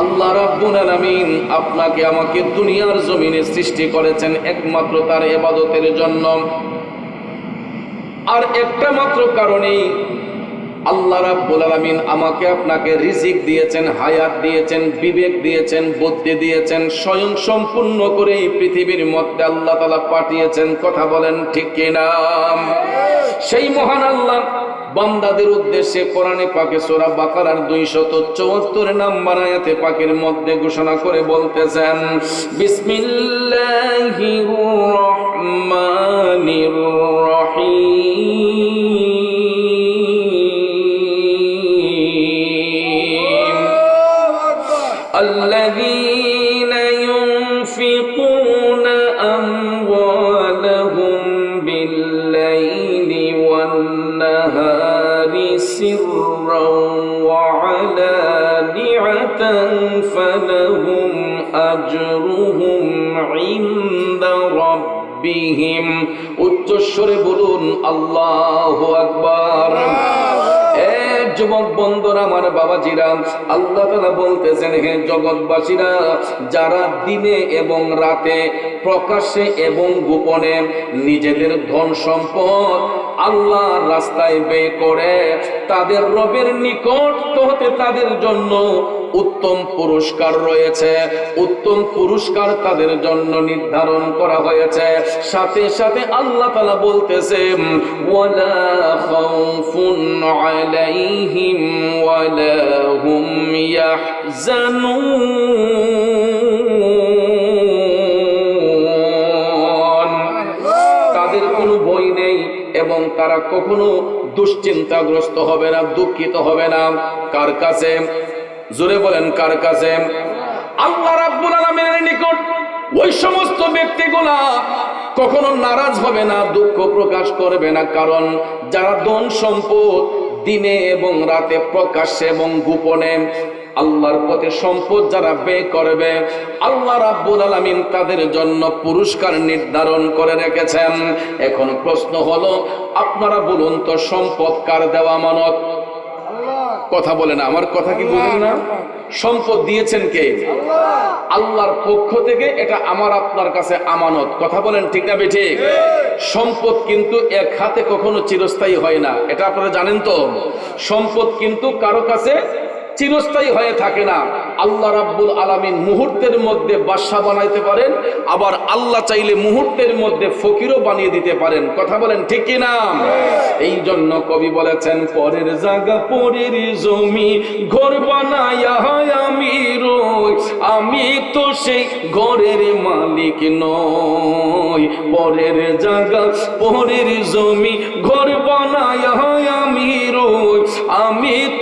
আল্লাহ রাব্বুল আলামিন আপনাকে আমাকে দুনিয়ার জমিনে সৃষ্টি করেছেন একমাত্র তার ইবাদতের জন্য। আর একটা মাত্র কারণেই আল্লাহ রাব্বুল আলামিন আমাকে আপনাকে রিজিক দিয়েছেন, হায়াত দিয়েছেন, বিবেক দিয়েছেন, বুদ্ধি দিয়েছেন স্বয়ং সম্পূর্ণ করে এই পৃথিবীর মধ্যে আল্লাহ তাআলা পাঠিয়েছেন। কথা বলেন ঠিক কিনা? সেই মহান আল্লাহ বান্দাদের উদ্দেশ্যে কোরআনে পাকে সোরা বাকারার 274 নাম্বার আয়াতে পাকের মধ্যে ঘোষণা করে বলতেছেন, বিসমিল্লাহির রহমানির রহিম। أجرهم عند ربهم উচ্চস্বরে বলুন আল্লাহ আকবার এ যুবক বন্ধুরা আমার বাবাজিরা আল্লাহ তাআলা বলতেছেন হে জগৎবাসীরা যারা দিনে এবং রাতে প্রকাশ্যে এবং গোপনে নিজেদের ধন সম্পদ আল্লাহর রাস্তায় ব্যয় করে তাদের রবের নিকট তো হতে তাদের জন্য উত্তম পুরস্কার রয়েছে। উত্তম পুরস্কার তাদের জন্য নির্ধারণ করা হয়েছে। সাথে সাথে আল্লাহ তাআলা বলতেছে আলাইহিম ওয়ালা হুম ইয়াহজানুন। এবং তারা কখনো দুশ্চিন্তাগ্রস্ত হবে না, দুঃখিত হবে না। কার কাছে? জোরে বলেন, কার কাছে? আল্লাহ রাব্বুল আলামিনের নিকট ওই সমস্ত ব্যক্তিগুলা কখনো নারাজ হবে না, দুঃখ প্রকাশ করবে না। কারণ যারা ধন সম্পদ দিনে এবং রাতে প্রকাশ্যে এবং গোপনে আল্লাহর পথে সম্পদ যারা ব্যয় করবে, আল্লাহ রাব্বুল আলামিন তাদের জন্য পুরস্কার নির্ধারণ করে রেখেছেন। এখন প্রশ্ন হলো, আপনারা বলুন তো সম্পদ কার দেওয়া মানত? কথা বলে না, আমার কথা কি বলেন না? সম্পদ দিয়েছেন কে? আল্লাহর পক্ষ থেকে এটা আমার আপনার কাছে আমানত। কথা বলেন ঠিক না বেঠে? সম্পদ কিন্তু এক হাতে কখনো চিরস্থায়ী হয় না। এটা আপনারা জানেন তো? সম্পদ কিন্তু কারও কাছে চিরস্থায়ী হয়ে থাকে না। আল্লাহ রাব্বুল আলামিন মুহূর্তের মধ্যে বাদশা বানাইতে পারেন, আবার আল্লাহ চাইলে মুহূর্তের মধ্যে ফকিরও বানিয়ে দিতে পারেন। কথা বলেন ঠিক কি না? এই জন্য কবি বলেছেন, পরের জায়গা, পরের জমি, ঘর বানায়া আমি রই। আমি তো সেই ঘরের মালিক নই। পরের জায়গা, পরের জমি, ঘর বানায়া আমি রই। আমি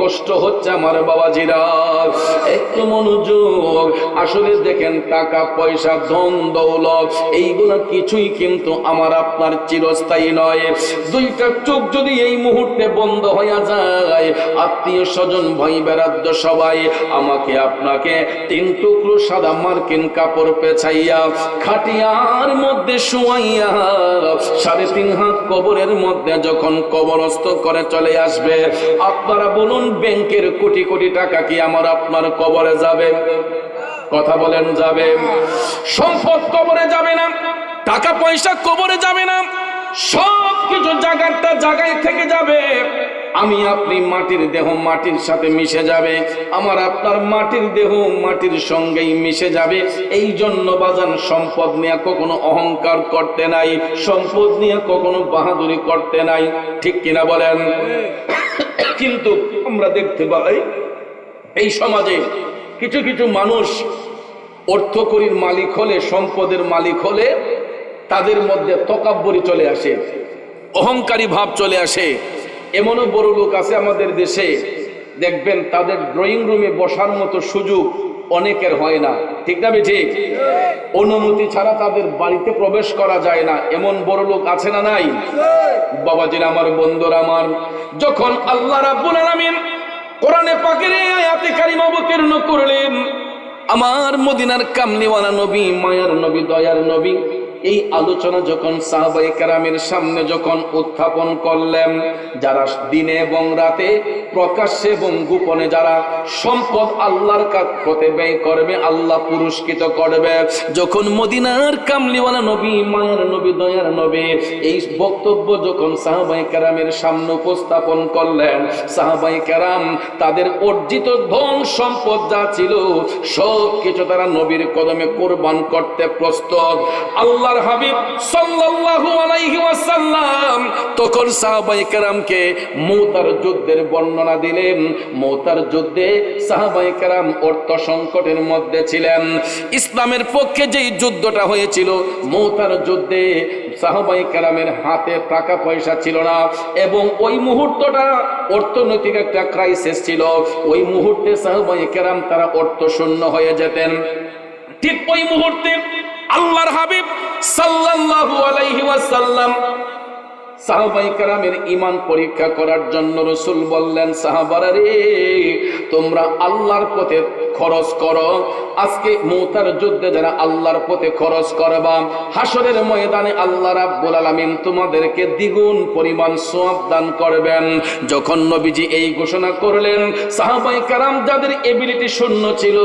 কষ্ট হচ্ছে আমার বাবাজিরা। একটু মনোযোগ। আসলে দেখেন, টাকা, পয়সা, ধন, দৌলত, এইগুলা কিছুই কিন্তু আমার আপনার চিরস্থায়ী নয়। দুইটা চোখ যদি এই মুহূর্তে বন্ধ হয়ে যায়, আত্মীয় স্বজন ভাই বেড়াদ্য সবাই আমাকে আপনাকে তিন টুকরো সাদা মার্কিন কাপড় পেছাইয়া, খাটিয়ার মধ্যে শুয়াইয়া, সাড়ে তিন হাত কবরের মধ্যে যখন কবরস্থ করে চলে আসবে, আপনারা বলুন, ব্যাংকের কোটি কোটি টাকা কি আমার আপনার কবরে যাবে? কথা বলেন, যাবে। সম্পদ কবরে যাবে না, টাকা পয়সা কবরে যাবে না সব কিছু জায়গাটা জায়গায় থেকে যাবে। আমি আপনি মাটির দেহ মাটির সাথে মিশে যাবে, আমার আপনার মাটির দেহ মাটির সঙ্গেই মিশে যাবে। এই জন্য বাজান সম্পদ নিয়ে কখনো অহংকার করতে নাই, সম্পদ নিয়ে কখনো বাহাদুরি করতে নাই। ঠিক কিনা বলেন? কিন্তু আমরা দেখতে পাই, এই সমাজে কিছু কিছু মানুষ অর্থকরীর মালিক হলে, সম্পদের মালিক হলে তাদের মধ্যে তকাব্বরি চলে আসে, অহংকারী ভাব চলে আসে। এমনও বড় লোক আছে আমাদের দেশে, দেখবেন তাদের ড্রয়িং রুমে বসার মতো সুযোগ অনেকের হয় না। ঠিক না ঠিক অনুমতি ছাড়া তাদের বাড়িতে প্রবেশ করা যায় না। এমন বড় লোক আছে না নাই? বাবাজির আমার বন্ধুরা আমার যখন আল্লাহ রাব্বুল আলামিন কোরআনে পাকের আয়াতে কারিমা অবতীর্ণ করলেন, আমার মদিনার কামনিওয়ালা নবী, মায়ার নবী, দয়ার নবী এই আলোচনা যখন সাহাবাই কারামের সামনে যখন উত্থাপন করলেন, যারা দিনে এবং রাতে প্রকাশ্যে এবং গোপনে যারা সম্পদ আল্লাহর পথে ব্যয় করবে, আল্লাহ পুরস্কৃত করবে। যখন মদিনার কামলিওয়ালা নবী, মায়ের নবী, দয়ার নবী এই বক্তব্য যখন সাহাবাই কারামের সামনে উপস্থাপন করলেন সাহাবাই কারাম তাদের অর্জিত ধন সম্পদ যা ছিল সব কিছু তারা নবীর কদমে কোরবান করতে প্রস্তুত। আল্লাহর হাবিব সাল্লাল্লাহু আলাইহি ওয়াসাল্লাম, তখন সাহাবাই কেরামকে মৌতার যুদ্ধের বর্ণনা দিলেন। মৌতার যুদ্ধে সাহাবাই কেরাম অর্থ সংকটের মধ্যে ছিলেন। ইসলামের পক্ষে যেই যুদ্ধটা হয়েছিল, মৌতার যুদ্ধে সাহাবাই কেরামের হাতে টাকা পয়সা ছিল না এবং ওই মুহূর্তটা অর্থনৈতিক একটা ক্রাইসিস ছিল। ওই মুহূর্তে সাহাবাই কেরাম তারা অর্থ শূন্য হয়ে যেতেন। ঠিক ওই মুহূর্তে আল্লাহর হাবিব সাল্লাল্লাহু আলাইহি ওয়াসাল্লাম সাহাবাই কারামের ইমান পরীক্ষা করার জন্য রসুল বললেন, সাহাবারা রে, তোমরা আল্লাহর পথে খরচ করো। আজকে মৌতার যুদ্ধে যারা আল্লাহর পথে খরচ করবা হাসরের ময়দানে আল্লাহ রাব্বুল আলামিন তোমাদেরকে দ্বিগুণ পরিমাণ সওয়াব দান করবেন। যখন নবীজি এই ঘোষণা করলেন, সাহাবাই কারাম যাদের এবিলিটি শূন্য ছিল,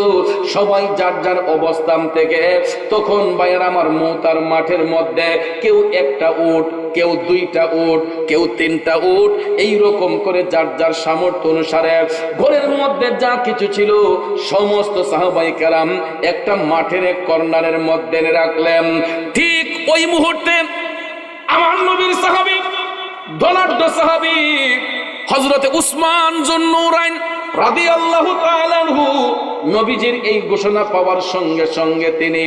সবাই যার যার অবস্থান থেকে, তখন ভাইয়ের আমার মৌতার মাঠের মধ্যে কেউ একটা উট কেউ দুইটা উট, কেউ তিনটা উট এই রকম করে যার যার সামর্থ্য অনুসারে ঘরের মধ্যে যা কিছু ছিল সমস্ত সাহাবাই কারাম একটা মাঠের কর্নারের মধ্যে রাখলেন। ঠিক ওই মুহূর্তে আমার নবীর সাহাবি, ধনাঢ্য সাহাবি হজরতে উসমান জন্নুরাইন রাদিয়াল্লাহু তাআলাহু নবীজির এই ঘোষণা পাওয়ার সঙ্গে সঙ্গে তিনি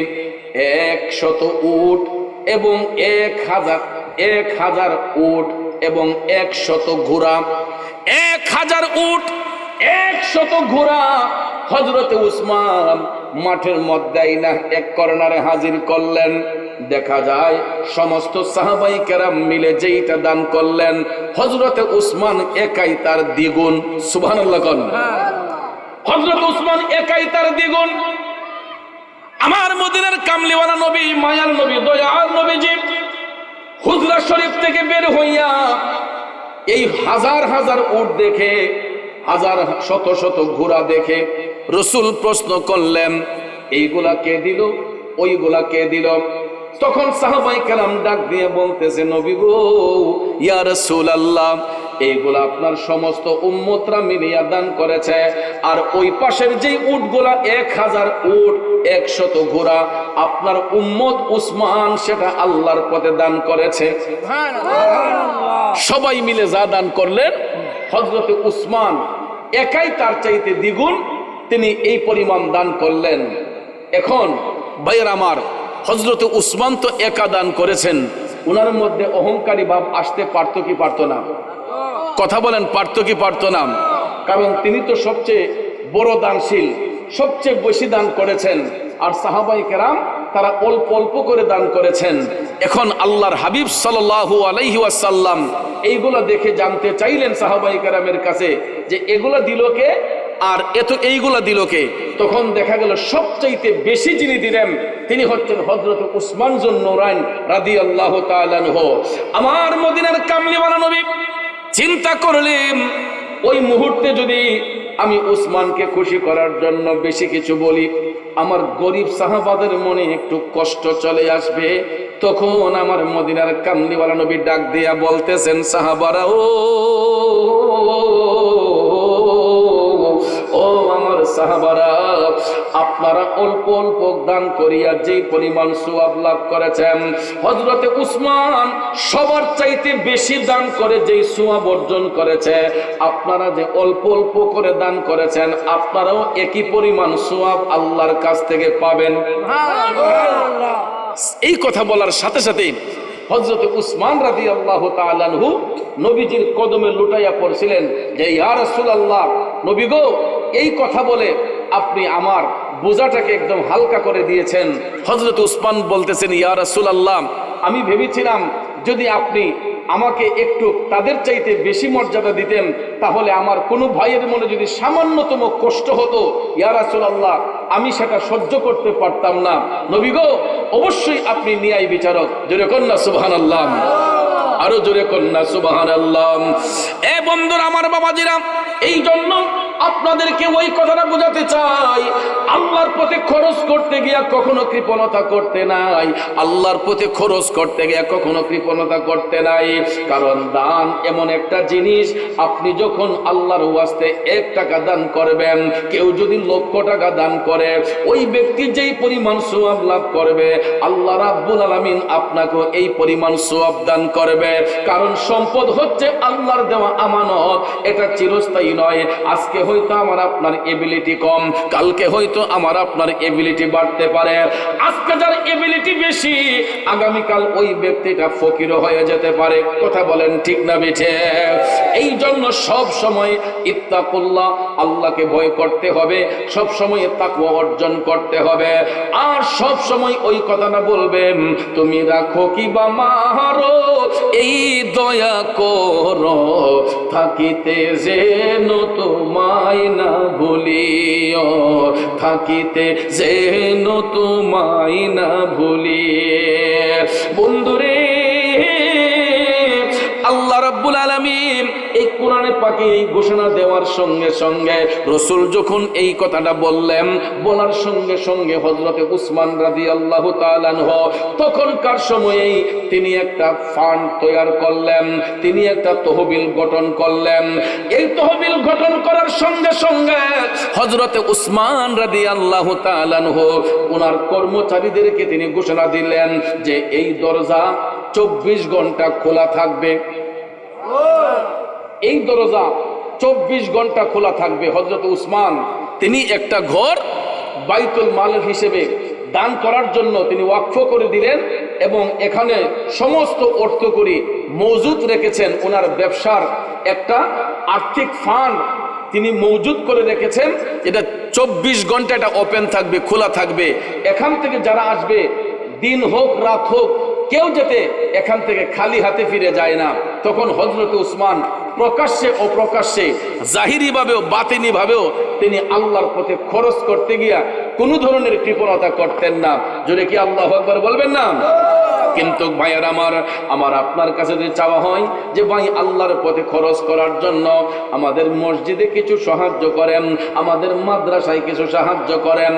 একশত উট এবং এক হাজার এক হাজার উট এবং একশত ঘোড়া। এক হাজার উট একশত ঘোড়া। হজরতে উসমান মাঠের মধ্যে না, এক কর্নারে হাজির করলেন। দেখা যায় সমস্ত সাহাবাই কেরাম মিলে যেইটা দান করলেন। হজরতে উসমান একাই তার দ্বিগুণ। কন। হজরত উসমান একাই তার দ্বিগুণ। আমার মদিনের কামলিওয়ালা নবী, মায়ার নবী দয়াল নবীজি হুজরা শরীফ থেকে বের হইয়া এই হাজার হাজার উট দেখে, হাজার শত শত ঘোড়া দেখে রসুল প্রশ্ন করলেন, এইগুলা কে দিল? ওইগুলা কে দিল? তখন সাহাবাই কালাম ডাক দিয়ে বলতেছে, নবী গো, ইয়া রসুল আল্লাহ এইগুলা আপনার সমস্ত উম্মতরা মিলিয়া দান করেছে। আর ওই পাশের যেই উটগুলা এক হাজার উট, একশত ঘোড়া, আপনার উম্মত উসমান সেটা আল্লাহর পথে দান করেছে। সবাই মিলে যা দান করলেন হজরতে উসমান একাই তার চাইতে দ্বিগুণ তিনি এই পরিমাণ দান করলেন। এখন ভাইয়ের আমার হজরতে উসমান তো একা দান করেছেন, উনার মধ্যে অহংকারী ভাব আসতে পারতো কি পারতো না? কথা বলেন, পারতো কি পারতো না? কারণ তিনি তো সবচেয়ে বড় দানশীল, সবচেয়ে বেশি দান করেছেন। আর সাহাবাই কেরাম তারা অল্প অল্প করে দান করেছেন। এখন আল্লাহর হাবিব সাল্লাল্লাহু আলাইহি ওয়াসাল্লাম এইগুলা দেখে জানতে চাইলেন সাহাবাই কেরামের কাছে যে এগুলা দিল কে আর এত এইগুলা দিল কে। তখন দেখা গেল সবচাইতে বেশি যিনি দিলেন, তিনি হচ্ছেন হজরত উসমান জন্নুরাইন রাদি আল্লাহ আমার মদিনার কামলিওয়ালা নবী চিন্তা করলেন ওই মুহূর্তে যদি আমি উসমানকে খুশি করার জন্য বেশি কিছু বলি, আমার গরিব সাহাবাদের মনে একটু কষ্ট চলে আসবে। তখন আমার মদিনার কামলিওয়ালা নবী ডাক দিয়া বলতেছেন, সাহাবারা ও ও সাহাবারা আপনারা অল্প অল্প দান করিয়া যেই পরিমাণ সুয়াব লাভ করেছেন হজরতে উসমান সবার চাইতে বেশি দান করে যেই সুয়াব অর্জন করেছে আপনারা যে অল্প অল্প করে দান করেছেন আপনারাও একই পরিমাণ সুয়াব আল্লাহর কাছ থেকে পাবেন। এই কথা বলার সাথে সাথে হজরত উসমান রাজি আল্লাহ তালানহু নবীজির কদমে লুটাইয়া পড়ছিলেন যে ইয়া রাসূলুল্লাহ নবী গো এই কথা বলে আপনি আমার বোঝাটাকে একদম হালকা করে দিয়েছেন। হজরত উসমান বলতেছেন, ইয়া রাসূলুল্লাহ, আমি ভেবেছিলাম যদি আপনি আমাকে একটু তাদের চাইতে বেশি মর্যাদা দিতেন, তাহলে আমার কোনো ভাইয়ের মনে যদি সামান্যতম কষ্ট হতো ইয়ারাসুল আল্লাহ আমি সেটা সহ্য করতে পারতাম না। নবী গো, অবশ্যই আপনি ন্যায় বিচারক। জোরে কন্যা সুবহান আল্লাহ আরও জোরে কন্যা সুবাহান আল্লাহ এ বন্ধুরা, আমার বাবাজিরা এই জন্য আপনাদেরকে ওই কথাটা বোঝাতে চাই, আল্লাহর পথে খরচ করতে গিয়া কখনো কৃপণতা করতে নাই, আল্লাহর পথে খরচ করতে গিয়া কখনো কৃপণতা করতে নাই। কারণ দান এমন একটা জিনিস, আপনি যখন আল্লাহর ওয়াস্তে এক টাকা দান করবেন, কেউ যদি লক্ষ টাকা দান করে, ওই ব্যক্তি যেই পরিমাণ সোয়াব লাভ করবে, আল্লাহ রাব্বুল আলামিন আপনাকে এই পরিমাণ সোয়াব দান করবে। কারণ সম্পদ হচ্ছে আল্লাহর দেওয়া আমানত, এটা চিরস্থায়ী নয়। আজকে হয়তো আমার আপনার এবিলিটি কম, কালকে হয়তো আমার আপনার এবিলিটি বাড়তে পারে। আজকে যার এবিলিটি বেশি, আগামীকাল ওই ব্যক্তিটা ফকিরও হয়ে যেতে পারে। কথা বলেন ঠিক না বেঠে? এই জন্য সব সময় ইত্তাকুল্লাহ আল্লাহকে ভয় করতে হবে, সব সময় তাকওয়া অর্জন করতে হবে। আর সব সময় ওই কথাটা বলবেন, তুমি রাখো কি বা মারো, এই দয়া করো, থাকিতে যেন তোমায় না ভুলিও, থাকিতে যেন তোমায় না ভুলিয়ে। বন্ধুরে কোরআনে পাকে এই ঘোষণা দেওয়ার সঙ্গে সঙ্গে রসুল যখন এই কথাটা বললেন, বলার সঙ্গে সঙ্গে হজরতে উসমান রাজি আল্লাহ তখনকার সময়েই তিনি একটা ফান্ড করলেন, তিনি একটা তহবিল গঠন করলেন। এই তহবিল গঠন করার সঙ্গে সঙ্গে হজরতে উসমান রাদি আল্লাহ ওনার কর্মচারীদেরকে তিনি ঘোষণা দিলেন যে এই দরজা চব্বিশ ঘণ্টা খোলা থাকবে। এই দরজা চব্বিশ ঘণ্টা খোলা থাকবে। হজরত উসমান, তিনি একটা ঘর বাইতুল মাল হিসেবে দান করার জন্য তিনি ওয়াকফ করে দিলেন এবং এখানে সমস্ত অর্থ করি মজুদ রেখেছেন। ওনার ব্যবসার একটা আর্থিক ফান্ড তিনি মজুদ করে রেখেছেন। এটা চব্বিশ ঘণ্টা এটা ওপেন থাকবে, খোলা থাকবে। এখান থেকে যারা আসবে, দিন হোক, রাত হোক, কেউ যাতে এখান থেকে খালি হাতে ফিরে যায় না। তখন হজরত উসমান প্রকাশ্যে ও প্রকাশ্যে জাহিরি ভাবেও বাতিনি ভাবেও তিনি আল্লাহর পথে খরচ করতে গিয়া কোনো ধরনের কৃপণতা করতেন না। যদি কি আল্লাহ একবার বলবেন না? কিন্তু ভাইয়ের আমার আমার আপনার কাছে যদি চাওয়া হয় যে ভাই আল্লাহর পথে খরচ করার জন্য আমাদের মসজিদে কিছু সাহায্য করেন, আমাদের মাদ্রাসায় কিছু সাহায্য করেন,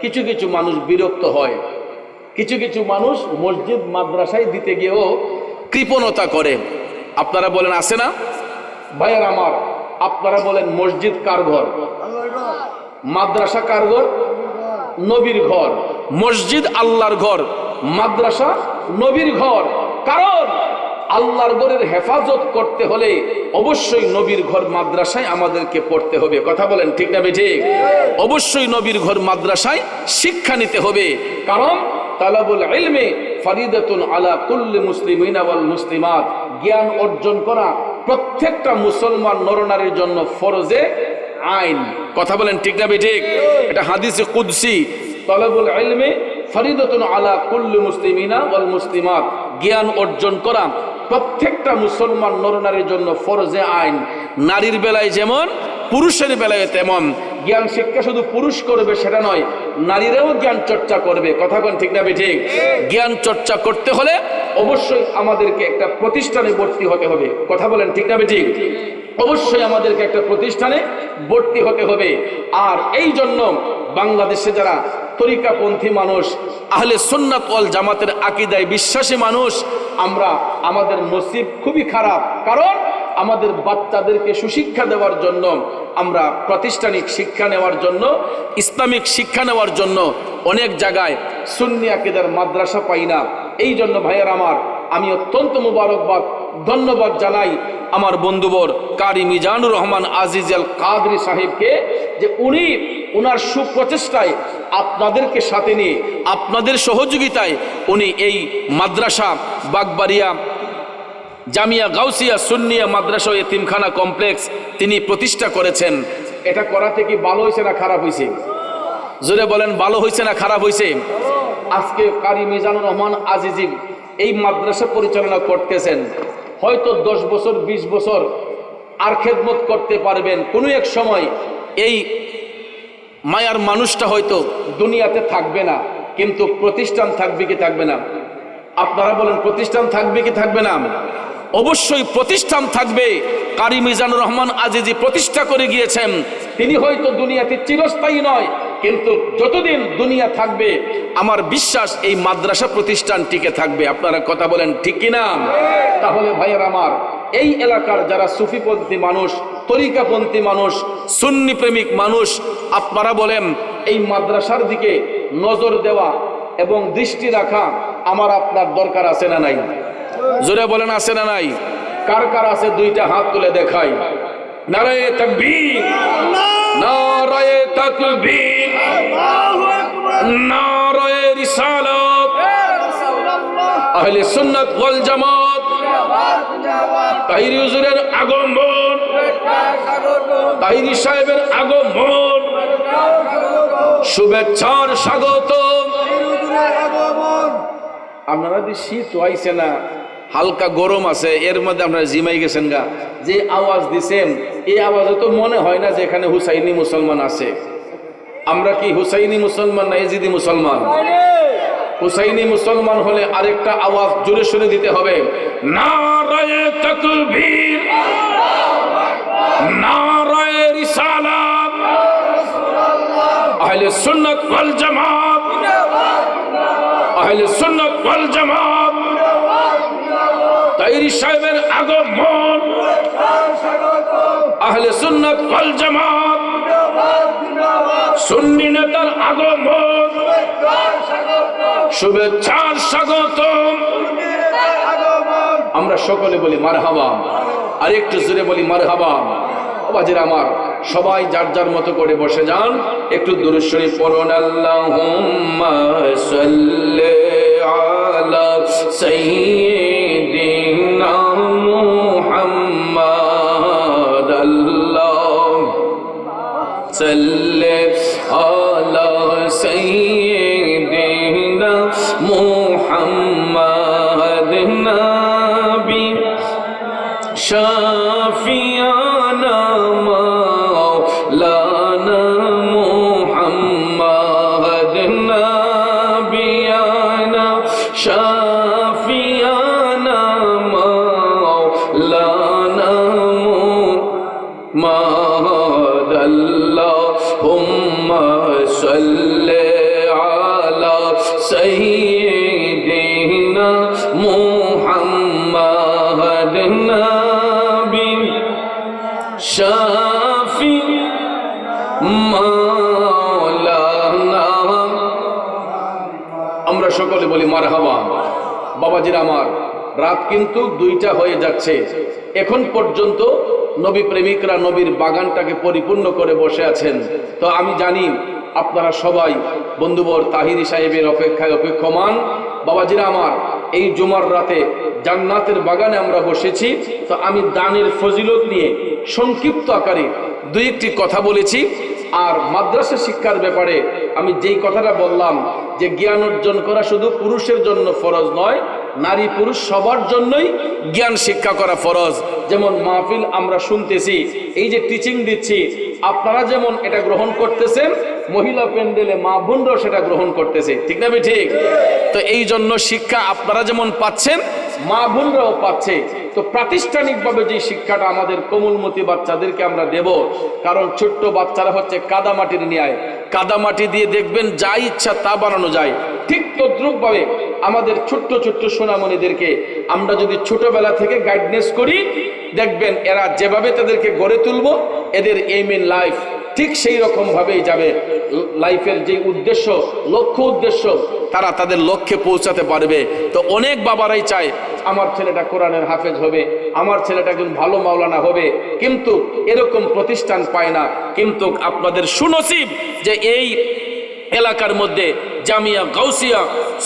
কিছু কিছু মানুষ বিরক্ত হয়। কিছু কিছু মানুষ মসজিদ, মাদ্রাসায় দিতে গিয়েও কৃপণতা করে। আপনারা বলেন, আছে না? ভাইয়ের আমার, আপনারা বলেন মসজিদ কার ঘর? মাদ্রাসা কার ঘর? নবীর ঘর। মসজিদ আল্লাহর ঘর, মাদ্রাসা নবীর ঘর। কারণ আল্লাহর ঘরের হেফাজত করতে হলে অবশ্যই নবীর ঘর মাদ্রাসায় আমাদেরকে পড়তে হবে। কথা বলেন ঠিক না ঠিক? অবশ্যই নবীর ঘর মাদ্রাসায় শিক্ষা নিতে হবে। কারণ তালাবুল ইলমে ফারিদাতুন আলা কুল্লি মুসলিমিনা ওয়াল মুসলিমাত। জ্ঞান অর্জন করা প্রত্যেকটা মুসলমান নরনারীর জন্য ফরজে আইন। কথা বলেন ঠিক না ঠিক? এটা হাদিসে কুদসি। তালাবুল ইলমে ফরিদতুন আলা কুল্লি মুসলিমিনা ওয়াল মুসলিমাত। জ্ঞান অর্জন করা প্রত্যেকটা মুসলমান নরনারীর জন্য ফরজে আইন। নারীর বেলায় যেমন, পুরুষের বেলায় তেমন। জ্ঞান শিক্ষা শুধু পুরুষ করবে, সেটা নয়, নারীরাও জ্ঞান চর্চা করবে। কথা কোন ঠিক না ঠিক? জ্ঞান চর্চা করতে হলে অবশ্যই আমাদেরকে একটা প্রতিষ্ঠানে ভর্তি হতে হবে। কথা বলেন ঠিক না ঠিক? অবশ্যই আমাদেরকে একটা প্রতিষ্ঠানে ভর্তি হতে হবে। আর এই জন্য বাংলাদেশে যারা তরিকাপন্থী মানুষ, আহলে সুন্নাত ওয়াল জামাতের আকিদায় বিশ্বাসী মানুষ, আমরা, আমাদের নসিব খুবই খারাপ। কারণ আমাদের বাচ্চাদেরকে সুশিক্ষা দেওয়ার জন্য, আমরা প্রাতিষ্ঠানিক শিক্ষা নেওয়ার জন্য, ইসলামিক শিক্ষা নেওয়ার জন্য অনেক জায়গায় সুন্নি আকিদার মাদ্রাসা পাই না। এই জন্য ভাইয়ের আমার, আমি অত্যন্ত মুবারকবাদ, ধন্যবাদ জানাই আমার বন্ধুবর কারি মিজানুর রহমান আজিজ আল কাদরি সাহেবকে যে উনি ওনার সুপ্রচেষ্টায় আপনাদেরকে সাথে নিয়ে, আপনাদের সহযোগিতায় উনি এই মাদ্রাসা বাগবাড়িয়া জামিয়া গাউসিয়া সুন্নিয়া মাদ্রাসা এতিমখানা কমপ্লেক্স তিনি প্রতিষ্ঠা করেছেন। এটা করাতে কি ভালো হয়েছে না খারাপ হয়েছে জোরে বলেন, ভালো হয়েছে না খারাপ হয়েছে আজকে কারি মিজানুর রহমান আজিজিব এই মাদ্রাসা পরিচালনা করতেছেন। হয়তো দশ বছর ২০ বছর আর খেদমত করতে পারবেন। কোনো এক সময় এই মায়ার মানুষটা হয়তো দুনিয়াতে থাকবে না, কিন্তু প্রতিষ্ঠান থাকবে কি থাকবে না? আপনারা বলেন, প্রতিষ্ঠান থাকবে কি থাকবে না? অবশ্যই প্রতিষ্ঠান থাকবে। কারি মিজানুর রহমান আজিজি প্রতিষ্ঠা করে গিয়েছেন। তিনি হয়তো দুনিয়াতে চিরস্থায়ী নয়, কিন্তু যতদিন দুনিয়া থাকবে, আমার বিশ্বাস এই মাদ্রাসা প্রতিষ্ঠান টিকে থাকবে। আপনারা কথা বলেন ঠিক কিনা? তাহলে ভাইয়ের আমার, এই এলাকার যারা সুফিপন্থী মানুষ, তরিকাপন্থী মানুষ, সুন্নি প্রেমিক মানুষ, আপনারা বলেন, এই মাদ্রাসার দিকে নজর দেওয়া এবং দৃষ্টি রাখা আমার আপনার দরকার আছে না নাই? জোরে বলেন, আছে না নাই? কার কার আছে? দুইটা হাত তুলে দেখাই। আগমন। তাহিরি সাহেবের আগমন। শুভেচ্ছার স্বাগত আপনারা শীত আইছে না। হালকা গরম আছে, এর মধ্যে আপনারা জিমাই গেছেন গা। যে আওয়াজ দিছেন, এই আওয়াজে তো মনে হয় না যে এখানে হুসাইনি মুসলমান আছে। আমরা কি হুসাইনি মুসলমান না এজিদি মুসলমান? হুসাইনি মুসলমান হলে আরেকটা আওয়াজ জোরে শুনে দিতে হবে। নারায়ে তাকবীর। নারায়ে রিসালাত। আহলে সুন্নাত ওয়াল জামাত। আহলে সুন্নাত ওয়াল জামাত। তাইরি সাহেবের আগমন। আহলে সুন্নাত ওয়াল জামাত। সুন্নি নেতার আগমন। শুভেচ্ছার স্বাগত আমরা সকলে বলি মারহাবা। আর একটু জোরে বলি মার হাবা বাজের আমার, সবাই যার যার মতো করে বসে যান। একটু দূরস্বরী পড়ুন। আল্লাহ সাল্লি আলা সাইয়্যিদিনা সাল্লি বাবাজির আমার। রাত কিন্তু দুইটা হয়ে যাচ্ছে। এখন পর্যন্ত নবী প্রেমিকরা নবীর বাগানটাকে পরিপূর্ণ করে বসে আছেন। তো আমি জানি আপনারা সবাই, বন্ধুবর তাহিরি সাহেবের অপেক্ষায় অপেক্ষমান, বাবাজিরা আমার, এই জুমার রাতে জান্নাতের বাগানে আমরা বসেছি। তো আমি দানের ফজিলত নিয়ে সংক্ষিপ্ত আকারে দুই একটি কথা বলেছি। আর মাদ্রাসা শিক্ষার ব্যাপারে আমি যেই কথাটা বললাম, যে জ্ঞান অর্জন করা শুধু পুরুষের জন্য ফরজ নয় নারী পুরুষ সবার জন্যই জ্ঞান শিক্ষা করা ফরজ। যেমন মাহফিল আমরা শুনতেছি, এই যে টিচিং দিচ্ছি, আপনারা যেমন এটা গ্রহণ করতেছেন, মহিলা প্যান্ডেলে মা বোনরাও সেটা গ্রহণ করতেছে। ঠিক না ঠিক তো এই জন্য শিক্ষা আপনারা যেমন পাচ্ছেন, মা বোনরাও পাচ্ছে। তো প্রাতিষ্ঠানিকভাবে যে শিক্ষাটা আমাদের কোমলমতি বাচ্চাদেরকে আমরা দেব, কারণ ছোট্ট বাচ্চারা হচ্ছে কাদামাটির ন্যায়। কাদামাটি দিয়ে দেখবেন যা ইচ্ছা তা বানানো যায়। ঠিক তদ্রুপভাবে আমাদের ছোট্ট ছোট্ট সোনামণিদেরকে আমরা যদি ছোটবেলা থেকে গাইডনেস করি, দেখবেন এরা যেভাবে তাদেরকে গড়ে তুলব, এদের এইম ইন লাইফ ঠিক সেই রকম ভাবেই যাবে। লাইফের যে উদ্দেশ্য, লক্ষ্য উদ্দেশ্য, তারা তাদের লক্ষ্যে পৌঁছাতে পারবে। তো অনেক বাবারাই চায়, আমার ছেলেটা কোরআনের হাফেজ হবে, আমার ছেলেটা একজন ভালো মাওলানা হবে। কিন্তু এরকম প্রতিষ্ঠান পায় না। কিন্তু আপনাদের সুনসিব যে এই এলাকার মধ্যে জামিয়া গাউসিয়া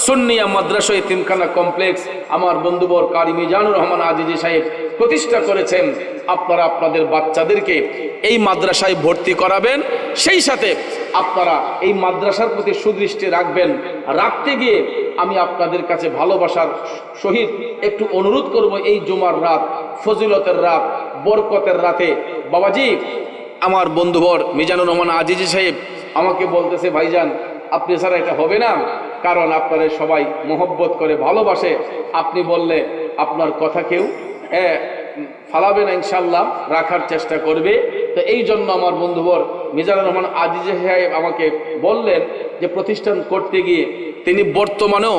সুন্নিয়া মাদ্রাসা তিনখানা কমপ্লেক্স আমার বন্ধুবর কারি মিজানুর রহমান আজিজি সাহেব প্রতিষ্ঠা করেছেন। আপনারা আপনাদের বাচ্চাদেরকে এই মাদ্রাসায় ভর্তি করাবেন। সেই সাথে আপনারা এই মাদ্রাসার প্রতি সুদৃষ্টি রাখবেন। রাখতে গিয়ে আমি আপনাদের কাছে ভালোবাসার সহিত একটু অনুরোধ করব এই জুমার রাত, ফজিলতের রাত, বরকতের রাতে। বাবাজি, আমার বন্ধুবর মিজানুর রহমান আজিজি সাহেব আমাকে বলতেছে, ভাইজান, আপনি ছাড়া এটা হবে না, কারণ আপনারা সবাই মোহব্বত করে ভালোবাসে। আপনি বললে আপনার কথা কেউ ফালাবে না ইনশাল্লাহ রাখার চেষ্টা করবে। তো এই জন্য আমার বন্ধুবর মিজানুর রহমান আজিজ সাহেব আমাকে বললেন যে, প্রতিষ্ঠান করতে গিয়ে তিনি বর্তমানেও